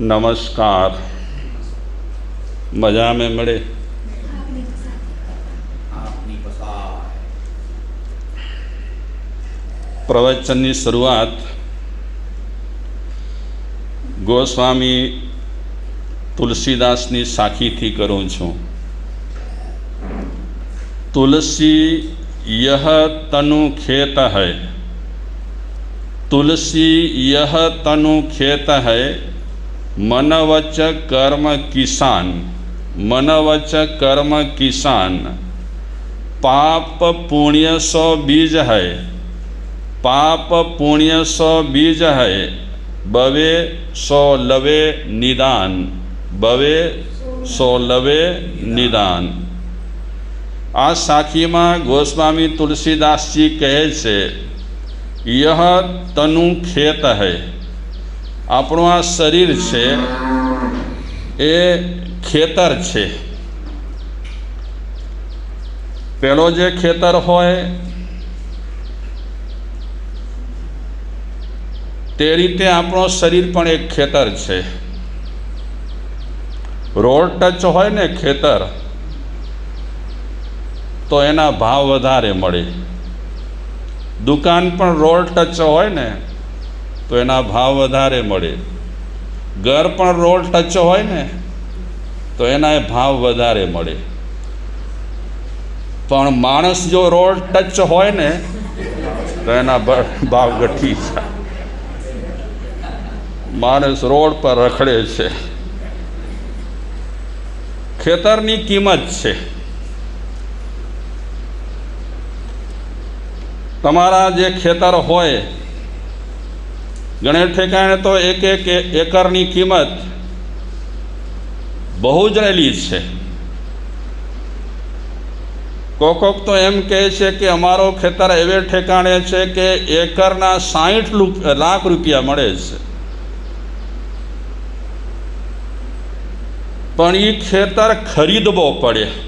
નમસ્કાર. મજા મેં મળે? પ્રવચનની શરૂઆત ગોસ્વામી તુલસીદાસની સાખીથી કરું છું. તુલસી યહ તનુ ખેત હૈ. તુલસી યહ તનુ ખેત હૈ. મનવચ કર્મ કિસાન મનવચ કર્મ કિસાન. પાપ પુણ્ય સો બીજ હૈ, પાપ પુણ્ય સો બીજ હૈ, બવે સો લવે નિદાન, બવે સો લવે નિદાન. આ સાખીમાં ગોસ્વામી તુલસીદાસજી કહે છે, યહ તનુ ખેત હૈ. આપણું આ શરીર છે, એ ખેતર છે. પેલો જે ખેતર હોય, તે રીતે આપણું શરીર પણ એક ખેતર છે. રોડ ટચ હોય ને ખેતર, તો એના ભાવ વધારે મળે. દુકાન પણ રોડ ટચ હોય ને તો એના ભાવ વધારે મળે. ઘર પણ રોડ ટચ હોય ને, તો એના ભાવ વધારે મળે. પણ માણસ જો રોડ ટચ હોય ને, તો એના ભાવ ઘટી જાય. માણસ રોડ પર રખડે છે. ખેતરની કિંમત છે. તમારા જે ખેતર હોય ગણે ઠેકાણે તો એક એક એકરની કિંમત બહુ જ રહેલી છે. કોક કોક તો એમ કહે છે કે અમારો ખેતર એવે ઠેકાણે છે કે એકરના સાહીઠ લાખ રૂપિયા મળે છે. પણ એ ખેતર ખરીદવો પડે.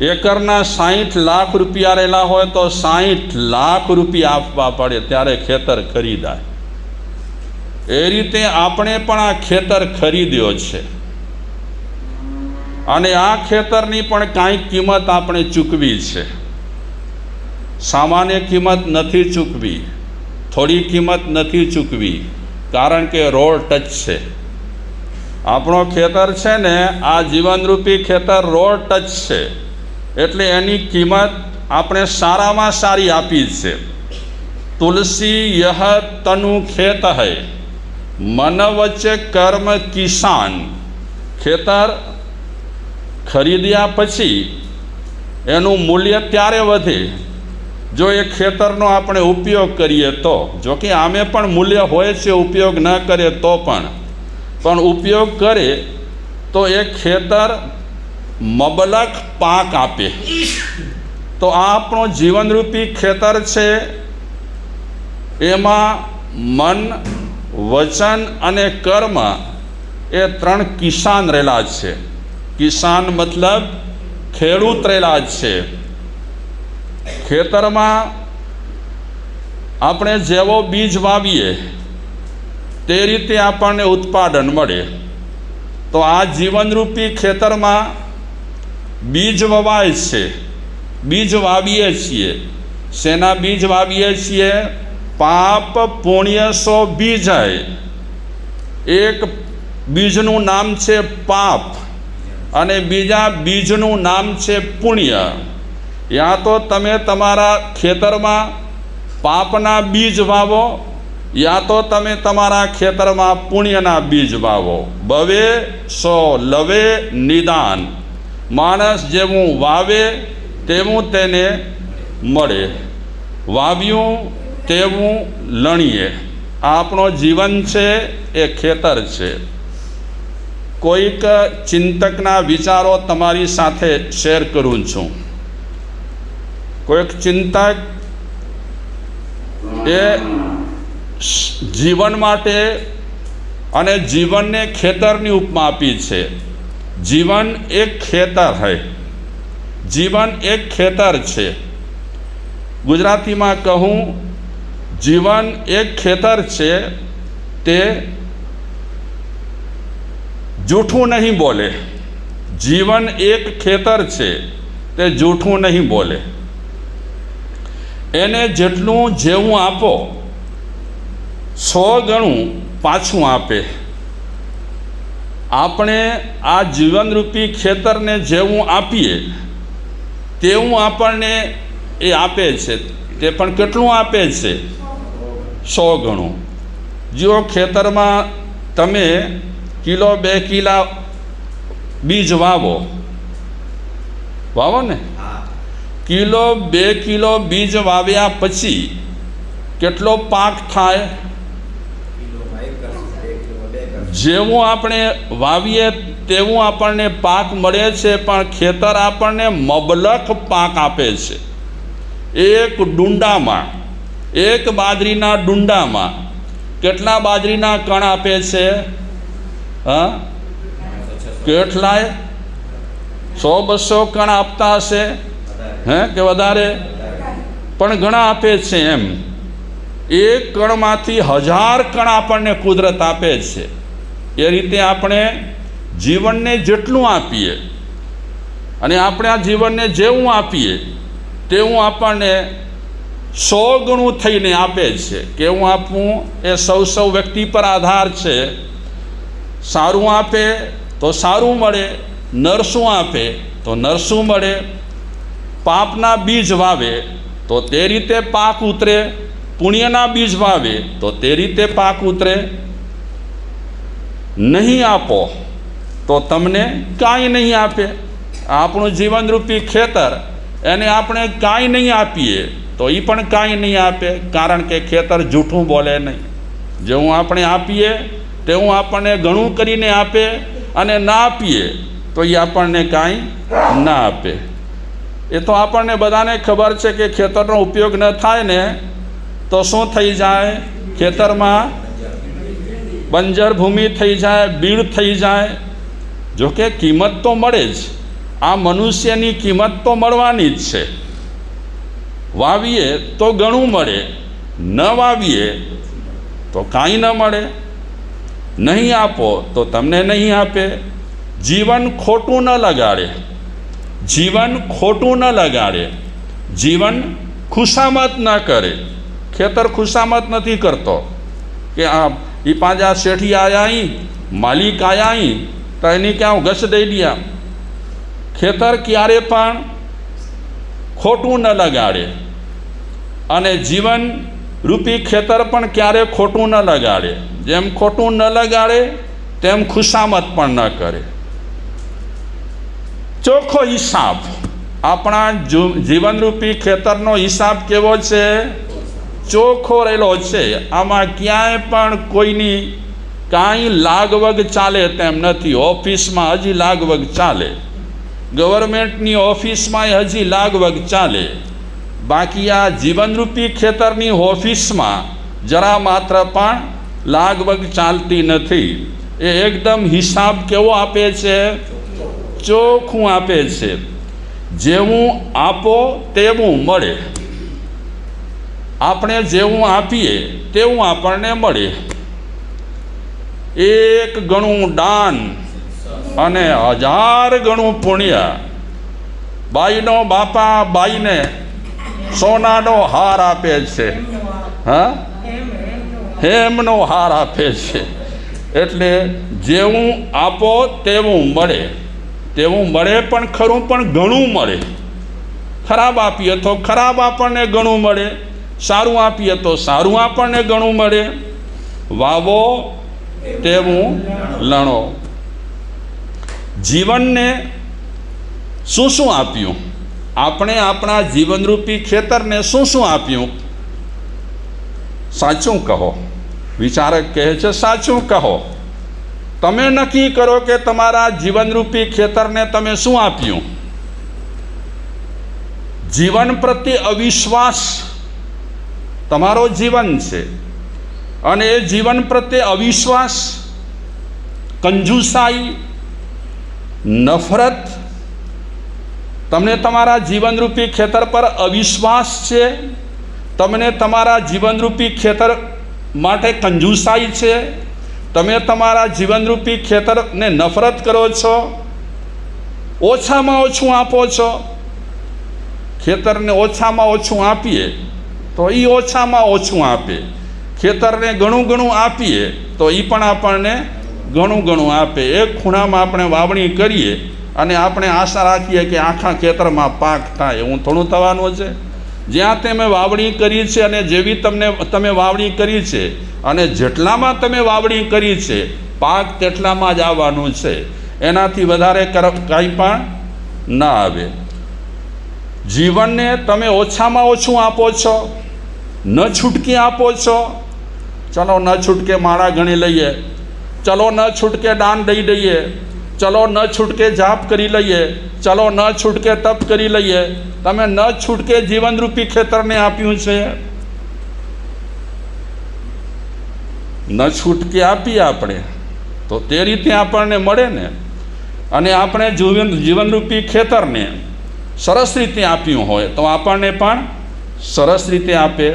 એકરના સાહીઠ લાખ રૂપિયા રહેલા હોય તો સાહીઠ લાખ રૂપિયા આપવા પડે, ત્યારે ખેતર ખરીદાય. એ રીતે આપણે પણ આ ખેતર ખરીદ્યો છે. અને આ ખેતરની પણ કાંઈ કિંમત આપણે ચૂકવી છે. સામાન્ય કિંમત નથી ચૂકવી, થોડી કિંમત નથી ચૂકવી, કારણ કે રોડ ટચ છે. આપણો ખેતર છે ને, આ જીવનરૂપી ખેતર રોડ ટચ છે. એટલે એની કિંમત આપણે સારામાં સારી આપી છે. તુલસી યહ તનુ ખેત હૈ. મન વચ્ચે કર્મ કિસાન. ખેતર ખરીદ્યા પછી એનું મૂલ્ય ત્યારે વધે. જો એ ખેતરનો આપણે ઉપયોગ કરીએ તો. જો કે આમે પણ મૂલ્ય હોય છે, ઉપયોગ ન કરે તો પણ. પણ ઉપયોગ કરે તો એ ખેતર મબલક પાક આપે. તો આ આપણો જીવનરૂપી ખેતર છે. એમાં મન, વચન અને કર્મ એ ત્રણ કિસાન રહેલા છે. કિસાન મતલબ ખેડૂત રહેલા છે. ખેતરમાં આપણે જેવો બીજ વાવીએ, તે રીતે આપણને ઉત્પાદન મળે. તો આ જીવનરૂપી ખેતરમાં બીજ વવાય છે. બીજ વાવીએ છીએ. શેના બીજ વાવીએ છીએ? પાપ પુણ્ય સો બીજાય. એક બીજનું નામ છે પાપ અને બીજા બીજનું નામ છે પુણ્ય. યા તો તમે તમારા ખેતરમાં પાપના બીજ વાવો, યા તો તમે તમારા ખેતરમાં પુણ્યના બીજ વાવો. બવે સો, લવે નિદાન. માણસ જેવું વાવે તેવું તેને મળે. વાવ્યું તેવું લણીએ. આપણો જીવન છે એ ખેતર છે. કોઈક ચિંતકના વિચારો તમારી સાથે શેર કરું છું. કોઈક ચિંતક એ જીવન માટે અને જીવનને ખેતરની ઉપમા આપી છે. જીવન એક ખેતર હૈ. જીવન એક ખેતર છે. ગુજરાતીમાં કહું, જીવન એક ખેતર છે તે જૂઠું નહીં બોલે. જીવન એક ખેતર છે તે જૂઠું નહીં બોલે. એને જેટલું જેવું આપો, સો ગણું પાછું આપે. આપણે આ જીવનરૂપી ખેતરને જેવું આપીએ તેવું આપણને એ આપે છે. તે પણ કેટલું આપે છે? સો ગણું. જો ખેતરમાં તમે કિલો બે કિલા બીજ વાવો વાવો ને? કિલો બે કિલો બીજ વાવ્યા પછી કેટલો પાક થાય કિલોમાં એક કરશે બે કિલોમાં બે કરશે જેવું આપણે વાવીએ તેવું આપણને પાક મળે છે, પણ ખેતર આપણને મબલખ પાક આપે છે. એક ડુંડામાં, એક બાજરીના ડુંડામાં કેટલા બાજરીના કણ આપે છે? હા? કેટલાય? સો બસો કણ આપતા હશે? હે કે વધારે? પણ ઘણા આપે છે એમ. એક કણમાંથી હજાર કણ આપણને કુદરત આપે છે. એ રીતે આપણે જીવનને જેટલું આપીએ અને આપણે આ જીવનને જેવું આપીએ તેવું આપણને સો ગણું થઈને આપે છે કેવું આપવું એ સૌ સૌ વ્યક્તિ પર આધાર છે. સારું આપે તો સારું મળે, નરસું આપે તો નરસું મળે, પાપના બીજ વાવે તો તે રીતે પાક ઉતરે, પુણ્યના બીજ વાવે તો તે રીતે પાક ઉતરે નહીં આપો, તો તમને કાંઈ નહીં આપે. આપણું જીવનરૂપી ખેતર, એને આપણે કાંઈ નહીં આપીએ, તો એ પણ કાંઈ નહીં આપે, કારણ કે ખેતર જૂઠું બોલે નહીં. જેવું આપણે આપીએ તેવું આપણને ઘણું કરીને આપે અને ના આપીએ, તો એ આપણને કાંઈ ના આપે. એ તો આપણને બધાને ખબર છે કે ખેતરનો ઉપયોગ ન થાય ને, તો શું થઈ જાય? ખેતરમાં બંજર ભૂમિ થઈ જાય, બીડ થઈ જાય. જો કે કિંમત તો મળે જ. આ મનુષ્યની કિંમત તો મળવાની જ છે. વાવીએ તો ઘણું મળે. ન વાવીએ તો કાંઈ ન મળે. નહીં આપો તો તમને નહીં આપે. જીવન ખોટું ન લગાડે. જીવન ખોટું ન લગાડે. જીવન ખુશામત ન કરે. ખેતર ખુશામત નથી કરતો. કે આ એ પાંજા શેઠી આયા અહીં માલિક આયા અહીં તો એની ક્યાં ઘસ દઈ દિયા? ખેતર ક્યારે પણ ખોટું ન લગાડે. અને જીવન રૂપી ખેતર પણ ક્યારે ખોટું ન લગાડે. જેમ ખોટું ન લગાડે, તેમ ખુશામત પણ ન કરે. ચોખ્ખો હિસાબ. આપણા જીવનરૂપી ખેતરનો હિસાબ કેવો છે? ચોખ્ખો રહેલો છે. આમાં ક્યાંય પણ કોઈની કાંઈ લાગવગ ચાલે તેમ નથી. ઓફિસમાં હજી લાગવગ ચાલે. ગવર્મેન્ટની ઓફિસમાં હજી લાગવગ ચાલે. બાકી આ જીવનરૂપી ખેતરની ઓફિસમાં જરા માત્ર પણ લાગવગ ચાલતી નથી. એ એકદમ હિસાબ કેવો આપે છે? ચોખ્ખું આપે છે. જેવું આપો તેવું મળે. આપણે જેવું આપીએ તેવું આપણને મળે. એક ગણું દાન અને હજાર ગણું પુણ્ય. બાઈનો બાપા બાઈને સોનાનો હાર આપે છે. હા? હેમનો હાર આપે છે. એટલે જેવું આપો તેવું મળે. તેવું મળે પણ ખરું પણ ઘણું મળે. ખરાબ આપીએ તો ખરાબ આપણને ઘણું મળે. સારું આપીએ તો સારું આપણને ઘણું મળે. વાવો તેવું લણો. જીવનને શું શું આપ્યું? આપણે આપણા જીવનરૂપી ખેતરને શું શું આપ્યું? સાચું કહો. વિચારક કહે છે, સાચું કહો. તમે નક્કી કરો કે તમારા જીવનરૂપી ખેતરને તમે શું આપ્યું? જીવન પ્રત્યે અવિશ્વાસ તમારો જીવન છે. અને એ જીવન પ્રત્યે અવિશ્વાસ, કંજુસાઈ, નફરત, તમને તમારા જીવનરૂપી ખેતર પર અવિશ્વાસ છે. તમને તમારા જીવનરૂપી ખેતર માટે કંજુસાઈ છે. તમે તમારા જીવનરૂપી ખેતરને નફરત કરો છો. ઓછામાં ઓછું આપો છો. ખેતરને ઓછામાં ઓછું આપીએ. તો એ ઓછામાં ઓછું આપે. ખેતરને ઘણું ઘણું આપીએ, તો એ પણ આપણને ઘણું ઘણું આપે. એક ખૂણામાં આપણે વાવણી કરીએ અને આપણે આશા રાખીએ કે આખા ખેતરમાં પાક થાય. એવું થોડું થવાનું છે. જ્યાં તમે વાવણી કરી છે અને જેવી તમને, તમે વાવણી કરી છે અને જેટલામાં તમે વાવણી કરી છે, પાક તેટલામાં જ આવવાનું છે. એનાથી વધારે કાંઈ પણ ના આવે. જીવનને તમે ઓછામાં ઓછું આપો છો. ન છૂટકી આપો છો. ચલો ન છૂટકે માળા ગણી લઈએ. ચલો ન છૂટકે દાન દઈ દઈએ. ચલો ન છૂટકે જાપ કરી લઈએ. ચલો ન છૂટકે તપ કરી લઈએ. તમે ન છૂટકે જીવનરૂપી ખેતરને આપ્યું છે. ન છૂટકે આપીએ આપણે. તો તે રીતે આપણને મળે ને. અને આપણે જીવન જીવનરૂપી ખેતરને સરસ રીતે આપ્યું હોય તો આપણને પણ સરસ રીતે આપે.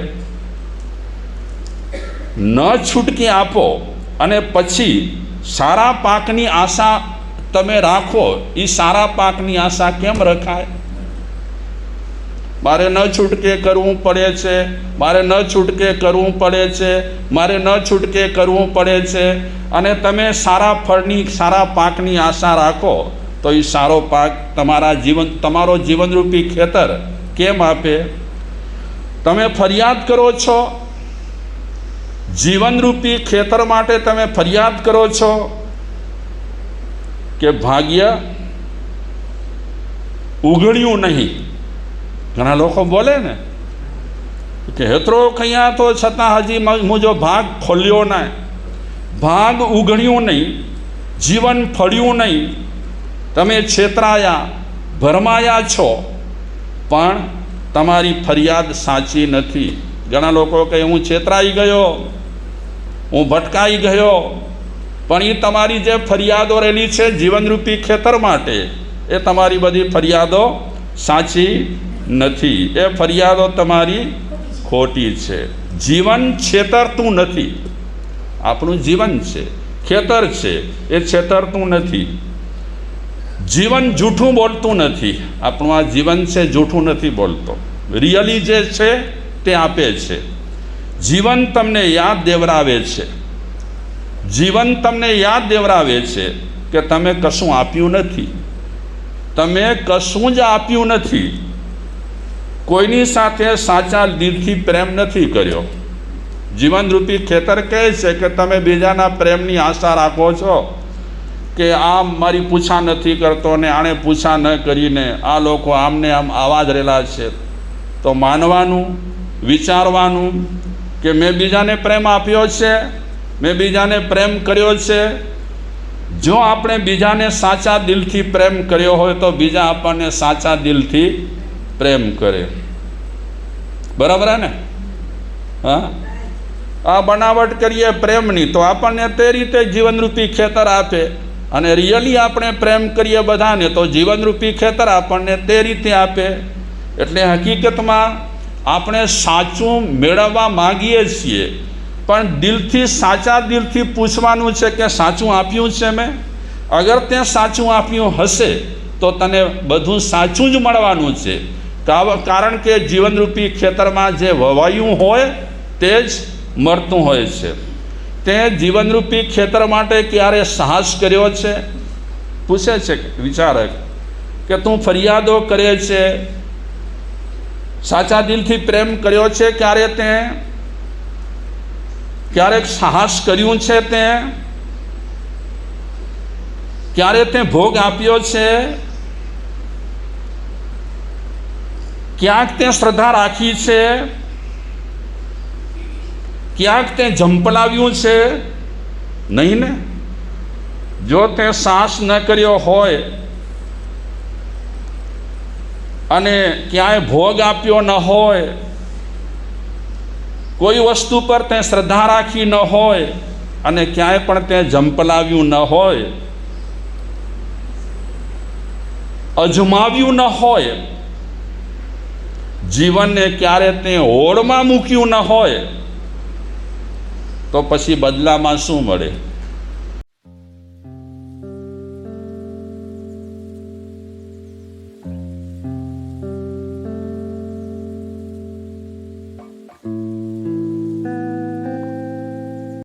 ન છૂટકે આપો અને પછી સારા પાકની આશા તમે રાખો એ સારા પાકની આશા કેમ રખાય? મારે ન છૂટકે કરવું પડે છે, મારે ન છૂટકે કરવું પડે છે, મારે ન છૂટકે કરવું પડે છે. અને તમે સારા ફળની, સારા પાકની આશા રાખો, તો એ સારો પાક તમારા જીવન, તમારો જીવનરૂપી ખેતર કેમ આપે? તમે ફરિયાદ કરો છો? જીવનરૂપી ખેતર માટે તમે ફરિયાદ કરો છો? કે ભાગ્ય ઉઘડ્યું નહીં? ઘણા લોકો બોલે ને, કે હેતરો કયા તો છતાં હજી મુજો ભાગ ખોલ્યો ના ભાગ ઉઘડ્યું નહીં, જીવન ફળ્યું નહીં. તમે છેતરાયા, ભરમાયા છો. પણ તમારી ફરિયાદ સાચી નથી. ઘણા લોકો કહે, હું છેતરાઈ ગયો, હું ભટકાઈ ગયો. પણ એ તમારી જે ફરિયાદો રહેલી છે જીવનરૂપી ખેતર માટે, એ તમારી બધી ફરિયાદો સાચી નથી. એ ફરિયાદો તમારી ખોટી છે. જીવન છેતરતું નથી. આપણું જીવન છે. ખેતર છે. એ છેતરતું નથી. જીવન જૂઠું બોલતું નથી. આપણું આ જીવન છે જૂઠું નથી બોલતો. રિયલી જે છે તે આપે છે. જીવન તમને યાદ દેવરાવે છે. જીવન તમને યાદ દેવરાવે છે કે તમે કશું આપ્યું નથી. તમે કશું જ આપ્યું નથી. કોઈની સાથે સાચા દિલથી પ્રેમ નથી કર્યો. જીવનરૂપી ખેતર કહે છે કે તમે બીજાના પ્રેમની આશા રાખો છો. કે આમ મારી પૂછા નથી કરતો ને આણે પૂછા ન કરીને આ લોકો આમને આમ આવા જ રહેલા છે. તો માનવાનું, વિચારવાનું કે મેં બીજાને પ્રેમ આપ્યો છે, મેં બીજાને પ્રેમ કર્યો છે. જો આપણે બીજાને સાચા દિલથી પ્રેમ કર્યો હોય તો બીજા આપણને સાચા દિલથી પ્રેમ કરે. બરાબર ને? હા? આ બનાવટ કરીએ પ્રેમની તો આપણને તે રીતે જીવનરૂપી ખેતર આપે. અને રિયલી આપણે પ્રેમ કરીએ બધાને, તો જીવનરૂપી ખેતર આપણને તે રીતે આપે. એટલે હકીકતમાં આપણે સાચું મેળવવા માગીએ છીએ, પણ દિલથી સાચા દિલથી પૂછવાનું છે કે સાચું આપ્યું છે મેં? અગર તે સાચું આપ્યું હશે, તો તને બધું સાચું જ મળવાનું છે. કારણ કે જીવનરૂપી ખેતરમાં જે વવાયું હોય, તે જ મળતું હોય છે. તે જીવનરૂપી ખેતર માટે ક્યારે સાહસ કર્યો છે? પૂછે છે વિચારક કે તું ફરિયાદો કરે છે? સાચા દિલથી પ્રેમ કર્યો છે ક્યારે તે? ક્યારેક સાહસ કર્યું છે તે? ક્યારે તે ભોગ આપ્યો છે? ક્યાંક તે શ્રદ્ધા રાખી છે? ક્યાંક તે ઝંપલાવ્યું છે? નહીં ને? જો તે સાસ ન કર્યો હોય અને ક્યાંય ભોગ આપ્યો ન હોય, કોઈ વસ્તુ પર તે શ્રદ્ધા રાખી ન હોય અને ક્યાંય પણ તે ઝંપલાવ્યું ન હોય, અજમાવ્યું ન હોય, જીવનને ક્યારે તે હોડમાં મૂક્યું ન હોય તો પછી બદલામાં શું મળે?